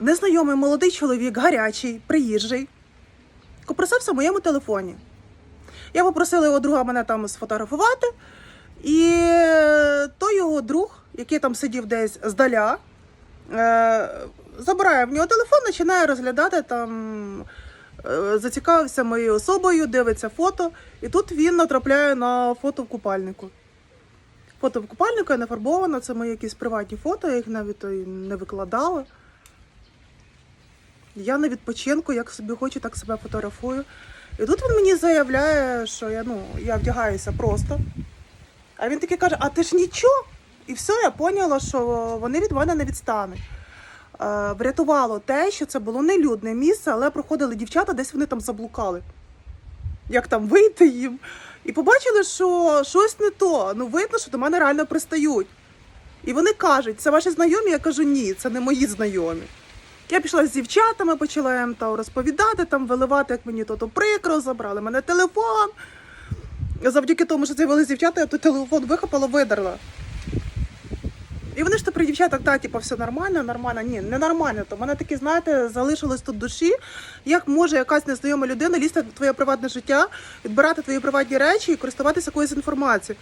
незнайомий молодий чоловік, гарячий, приїжджий, копросився в моєму телефоні. Я попросила його друга мене там сфотографувати, і той його друг, який там сидів десь здаля, е, забирає в нього телефон, починає розглядати там, е, зацікавився моєю особою, дивиться фото, і тут він натрапляє на фото в купальнику. Фото в купальнику я не фарбована, це мої якісь приватні фото, я їх навіть не викладала. Я на відпочинку, як собі хочу, так себе фотографую. І тут він мені заявляє, що я, ну, я вдягаюся просто. А він такий каже: а ти ж нічого? І все, я поняла, що вони від мене не відстануть. Е, врятувало те, що це було нелюдне місце, але проходили дівчата, десь вони там заблукали. Як там вийти їм? І побачили, що щось не то. Ну, видно, що до мене реально пристають. І вони кажуть, це ваші знайомі? Я кажу, ні, це не мої знайомі. Я пішла з дівчатами, почала їм там розповідати, там виливати, як мені то, то прикро, забрали мене телефон. Завдяки тому, що з'явилися дівчата, я той телефон вихопала, видерла. І вони ж тепер дівчата, так, типу, все нормально, нормально. Ні, не нормально. То мене такі, знаєте, залишилось тут душі. Як може якась незнайома людина лізти в твоє приватне життя, відбирати твої приватні речі і користуватися якоюсь інформацією?